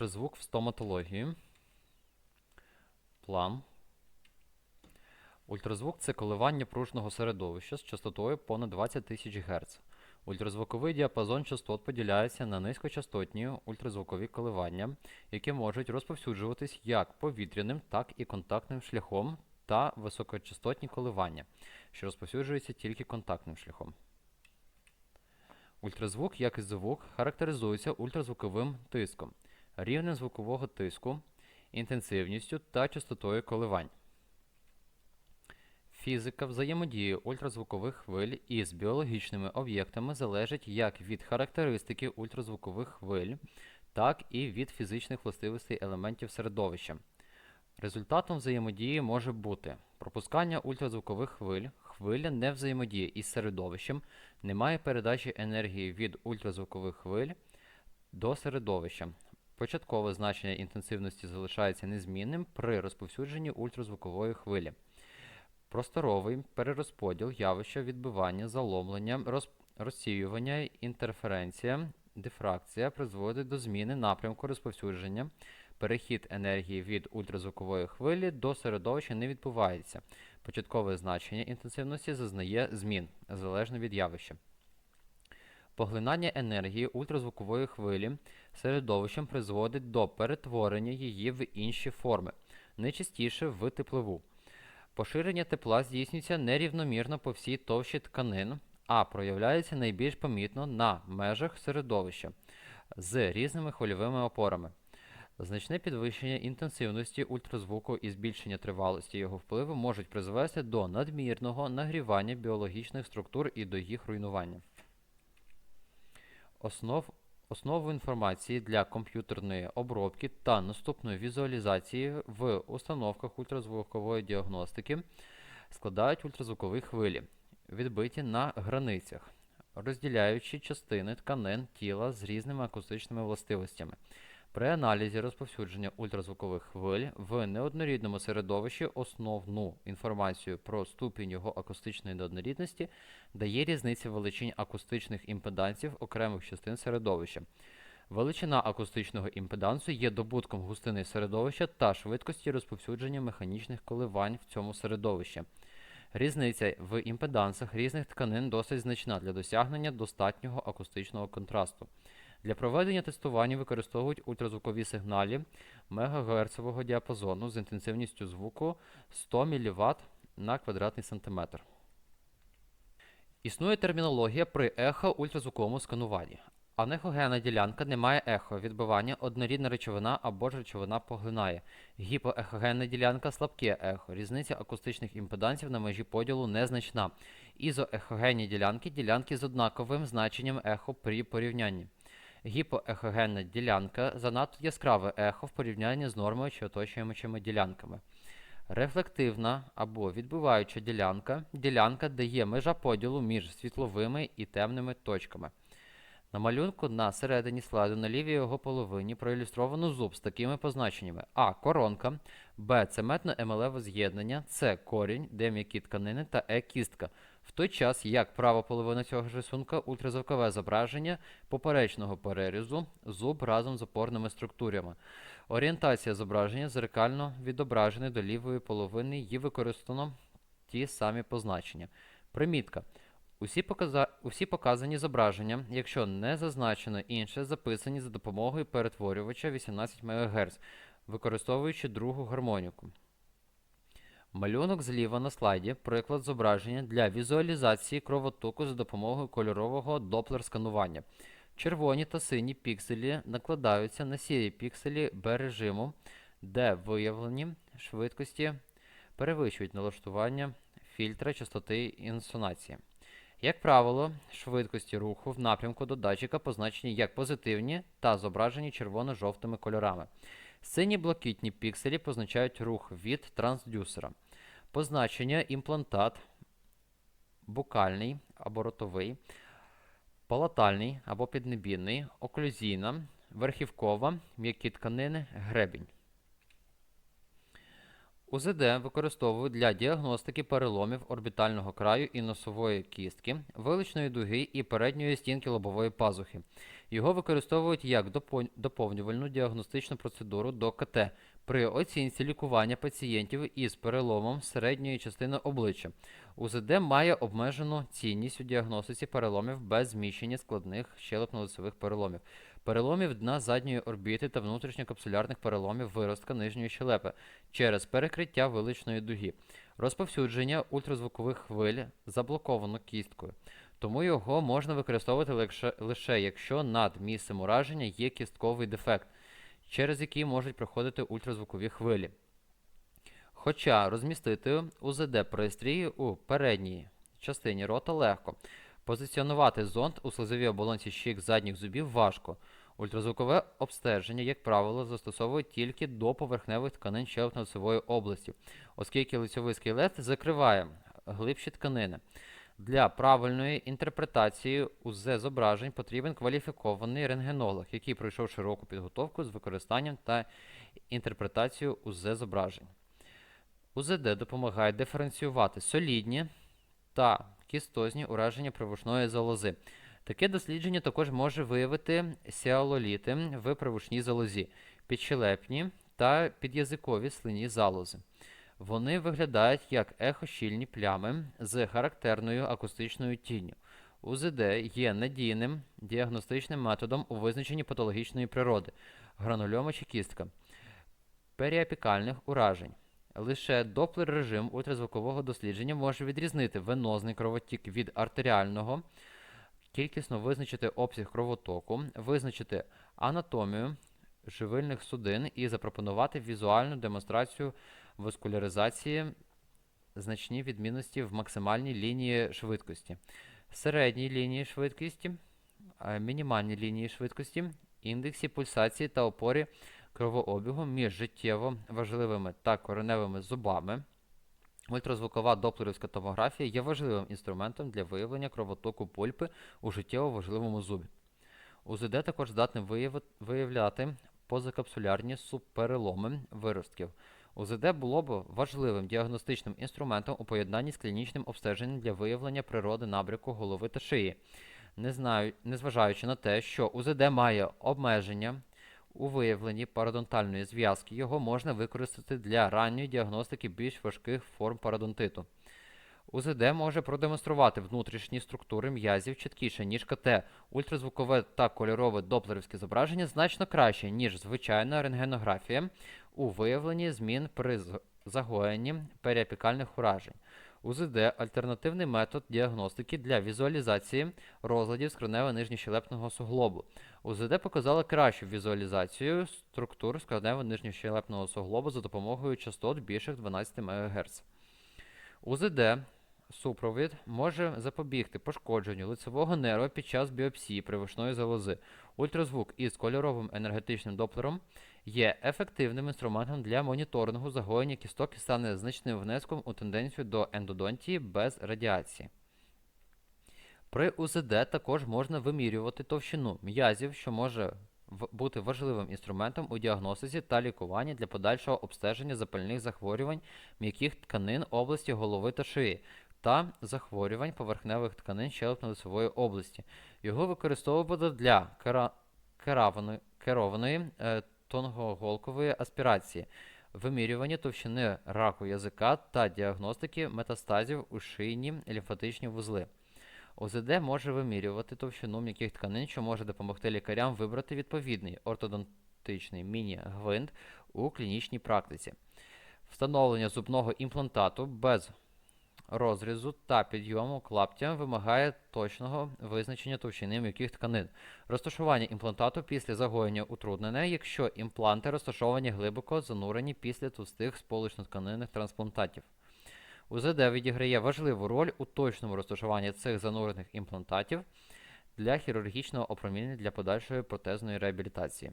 Ультразвук в стоматології. План. Ультразвук це коливання пружного середовища з частотою понад 20 тисяч Гц. Ультразвуковий діапазон частот поділяється на низькочастотні ультразвукові коливання, які можуть розповсюджуватись як повітряним, так і контактним шляхом, та високочастотні коливання, що розповсюджуються тільки контактним шляхом. Ультразвук, як і звук, характеризується ультразвуковим тиском, рівнем звукового тиску, інтенсивністю та частотою коливань. Фізика взаємодії ультразвукових хвиль із біологічними об'єктами залежить як від характеристики ультразвукових хвиль, так і від фізичних властивостей елементів середовища. Результатом взаємодії може бути пропускання ультразвукових хвиль, хвиля не взаємодіє із середовищем, немає передачі енергії від ультразвукових хвиль до середовища. Початкове значення інтенсивності залишається незмінним при розповсюдженні ультразвукової хвилі. Просторовий перерозподіл явища відбивання, заломлення, роз- розсіювання, інтерференція, дифракція призводить до зміни напрямку розповсюдження. Перехід енергії від ультразвукової хвилі до середовища не відбувається. Початкове значення інтенсивності зазнає змін залежно від явища. Поглинання енергії ультразвукової хвилі середовищем призводить до перетворення її в інші форми, найчастіше в теплову. Поширення тепла здійснюється нерівномірно по всій товщі тканин, а проявляється найбільш помітно на межах середовища з різними хвильовими опорами. Значне підвищення інтенсивності ультразвуку і збільшення тривалості його впливу можуть призвести до надмірного нагрівання біологічних структур і до їх руйнування. Основ, основу інформації для комп'ютерної обробки та наступної візуалізації в установках ультразвукової діагностики складають ультразвукові хвилі, відбиті на границях, розділяючи частини тканин тіла з різними акустичними властивостями. При аналізі розповсюдження ультразвукових хвиль в неоднорідному середовищі основну інформацію про ступінь його акустичної неоднорідності дає різниця величин акустичних імпедансів окремих частин середовища. Величина акустичного імпедансу є добутком густини середовища та швидкості розповсюдження механічних коливань в цьому середовищі. Різниця в імпедансах різних тканин досить значна для досягнення достатнього акустичного контрасту. Для проведення тестування використовують ультразвукові сигналі мегагерцового діапазону з інтенсивністю звуку 100 мВт на квадратний сантиметр. Існує термінологія при ехо-ультразвуковому скануванні. Анехогенна ділянка не має ехо, відбивання, однорідна речовина або ж речовина поглинає. Гіпоехогенна ділянка слабке ехо. Різниця акустичних імпедансів на межі поділу незначна. Ізоехогенні ділянки ділянки з однаковим значенням ехо при порівнянні. Гіпоехогенна ділянка занадто яскраве ехо в порівнянні з нормою чи оточуючими ділянками. Рефлективна або відбиваюча ділянка ділянка, де є межа поділу між світловими і темними точками. На малюнку на середині слайду на лівій його половині проілюстровано зуб з такими позначеннями: А. Коронка, Б. Цементно-емалеве з'єднання, С. Корінь, Д. М'які тканини та Е. Кістка. В той час, як права половина цього ж рисунка ультразвукове зображення поперечного перерізу, зуб разом з опорними структурами. Орієнтація зображення зеркально відображена до лівої половини, її використано ті самі позначення. Примітка. Усі, показа... Усі показані зображення, якщо не зазначено інше, записані за допомогою перетворювача 18 МГц, використовуючи другу гармоніку. Малюнок зліва на слайді приклад зображення для візуалізації кровотоку за допомогою кольорового доплер-сканування. Червоні та сині пікселі накладаються на сірі пікселі Б-режиму, де виявлені швидкості перевищують налаштування фільтра частоти інсонації. Як правило, швидкості руху в напрямку до датчика позначені як позитивні та зображені червоно-жовтими кольорами. Сині блакитні пікселі позначають рух від трансдюсера. Позначення імплантат букальний або ротовий, палатальний або піднебінний, оклюзійна, верхівкова, м'які тканини, гребінь. УЗД використовують для діагностики переломів орбітального краю і носової кістки, виличної дуги і передньої стінки лобової пазухи. Його використовують як доповнювальну діагностичну процедуру до КТ при оцінці лікування пацієнтів із переломом середньої частини обличчя. УЗД має обмежену цінність у діагностиці переломів без зміщення складних щелепно-лицевих переломів, переломів дна задньої орбіти та внутрішньокапсулярних переломів виростка нижньої щелепи через перекриття виличної дуги, розповсюдження ультразвукових хвиль заблоковано кісткою. Тому його можна використовувати лише, лише якщо над місцем ураження є кістковий дефект, через який можуть проходити ультразвукові хвилі. Хоча розмістити УЗД пристрій у передній частині рота легко. Позиціонувати зонд у слизовій оболонці щік задніх зубів важко. Ультразвукове обстеження, як правило, застосовують тільки до поверхневих тканин щелепно-лицевої області, оскільки лицьовий скелет закриває глибші тканини. Для правильної інтерпретації УЗ зображень потрібен кваліфікований рентгенолог, який пройшов широку підготовку з використанням та інтерпретацією УЗ зображень. УЗД допомагає диференціювати солідні та кістозні ураження привушної залози. Таке дослідження також може виявити сіалоліти в привушній залозі, підщелепні та підязикові слинні залози. Вони виглядають як ехощільні плями з характерною акустичною тінню. УЗД є надійним діагностичним методом у визначенні патологічної природи, гранульома чи кістка, періапікальних уражень. Лише доплер режим ультразвукового дослідження може відрізнити венозний кровотік від артеріального, кількісно визначити обсяг кровотоку, визначити анатомію живильних судин і запропонувати візуальну демонстрацію васкуляризації значні відмінності в максимальній лінії швидкості, середній лінії швидкості, е, мінімальній лінії швидкості, індексі пульсації та опорі кровообігу між життєво важливими та кореневими зубами. Ультразвукова доплерівська томографія є важливим інструментом для виявлення кровотоку пульпи у життєво важливому зубі. УЗД також здатне виявляти позакапсулярні субпереломи виростків. УЗД було б важливим діагностичним інструментом у поєднанні з клінічним обстеженням для виявлення природи набряку голови та шиї. Не знаю, незважаючи на те, що УЗД має обмеження у виявленні пародонтальної зв'язки, його можна використати для ранньої діагностики більш важких форм пародонтиту. УЗД може продемонструвати внутрішні структури м'язів чіткіше, ніж КТ. Ультразвукове та кольорове доплерівське зображення значно краще, ніж звичайна рентгенографія у виявленні змін при загоєнні періапікальних уражень. УЗД – альтернативний метод діагностики для візуалізації розладів скронево нижньощелепного суглобу. УЗД показало кращу візуалізацію структур скронево нижньощелепного суглобу за допомогою частот більших 12 МГц. УЗД супровід може запобігти пошкодженню лицевого нерва під час біопсії привишної залози. Ультразвук із кольоровим енергетичним доплером є ефективним інструментом для моніторингу загоєння кісток і стане значним внеском у тенденцію до ендодонтії без радіації. При УЗД також можна вимірювати товщину м'язів, що може бути важливим інструментом у діагностиці та лікуванні для подальшого обстеження запальних захворювань м'яких тканин області голови та шиї та захворювань поверхневих тканин щелепно-лицевої області. Його використовували для керованої, е, тонкоголкової аспірації, вимірювання товщини раку язика та діагностики метастазів у шийні лімфатичні вузли. ОЗД може вимірювати товщину м'яких тканин, що може допомогти лікарям вибрати відповідний ортодонтичний міні-гвинт у клінічній практиці. Встановлення зубного імплантату без розрізу та підйому клаптя вимагає точного визначення товщини м'яких тканин. Розташування імплантату після загоєння утруднене, якщо імпланти розташовані глибоко занурені після товстих сполучно-тканинних трансплантатів. УЗД відіграє важливу роль у точному розташуванні цих занурених імплантатів для хірургічного опромінення для подальшої протезної реабілітації.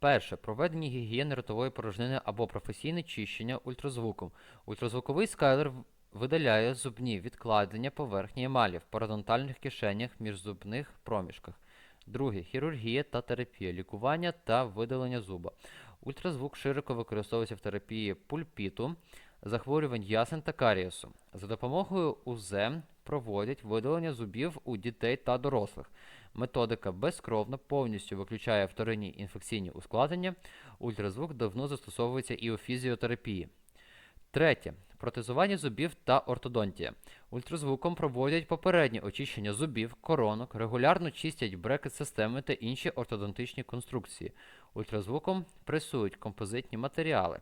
Перше. Проведення гігієни ротової порожнини або професійне чищення ультразвуком. Ультразвуковий скайлер видаляє зубні відкладення поверхні емалі в парадонтальних кишенях міжзубних проміжках. Друге. Хірургія та терапія, лікування та видалення зуба. Ультразвук широко використовується в терапії пульпіту, захворювань ясен та карієсу. За допомогою УЗ проводять видалення зубів у дітей та дорослих. Методика безкровна повністю виключає вторинні інфекційні ускладнення. Ультразвук давно застосовується і у фізіотерапії. Третє. Протезування зубів та ортодонтія. Ультразвуком проводять попереднє очищення зубів, коронок, регулярно чистять брекет-системи та інші ортодонтичні конструкції. Ультразвуком пресують композитні матеріали.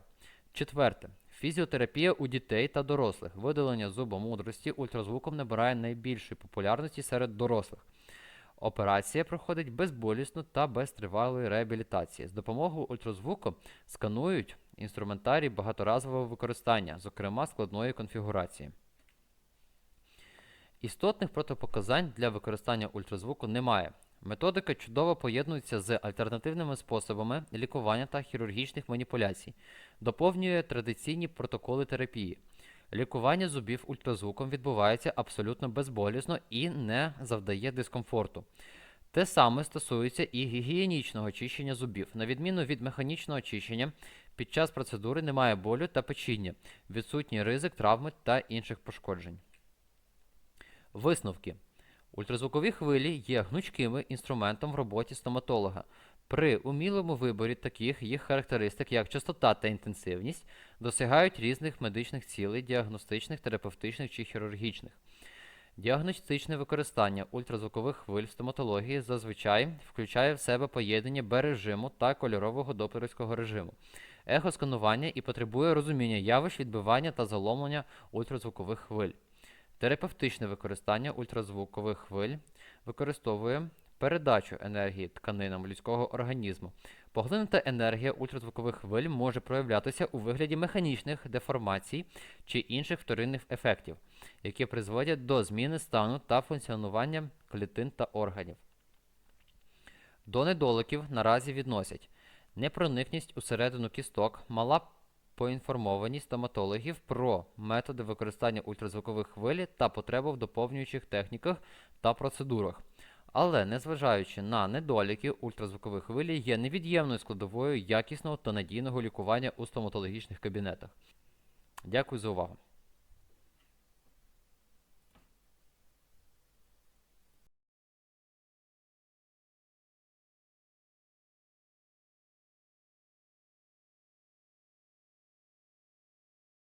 Четверте. Фізіотерапія у дітей та дорослих. Видалення зубомудрості ультразвуком набирає найбільшої популярності серед дорослих. Операція проходить безболісно та без тривалої реабілітації. З допомогою ультразвуку сканують інструментарій багаторазового використання, зокрема складної конфігурації. Істотних протипоказань для використання ультразвуку немає. Методика чудово поєднується з альтернативними способами лікування та хірургічних маніпуляцій, доповнює традиційні протоколи терапії. Лікування зубів ультразвуком відбувається абсолютно безболісно і не завдає дискомфорту. Те саме стосується і гігієнічного очищення зубів. На відміну від механічного очищення, під час процедури немає болю та печіння, відсутній ризик травми та інших пошкоджень. Висновки. Ультразвукові хвилі є гнучкими інструментом в роботі стоматолога. При умілому виборі таких їх характеристик, як частота та інтенсивність, досягають різних медичних цілей, діагностичних, терапевтичних чи хірургічних. Діагностичне використання ультразвукових хвиль в стоматології зазвичай включає в себе поєднання Б-режиму та кольорового доплерівського режиму, ехосканування і потребує розуміння явищ відбивання та заломлення ультразвукових хвиль. Терапевтичне використання ультразвукових хвиль використовує передачу енергії тканинам людського організму. Поглинута енергія ультразвукових хвиль може проявлятися у вигляді механічних деформацій чи інших вторинних ефектів, які призводять до зміни стану та функціонування клітин та органів. До недоліків наразі відносять непроникність усередину кісток, мала поінформованість стоматологів про методи використання ультразвукових хвиль та потребу в доповнюючих техніках та процедурах. Але, незважаючи на недоліки, ультразвукові хвилі є невід'ємною складовою якісного та надійного лікування у стоматологічних кабінетах. Дякую за увагу.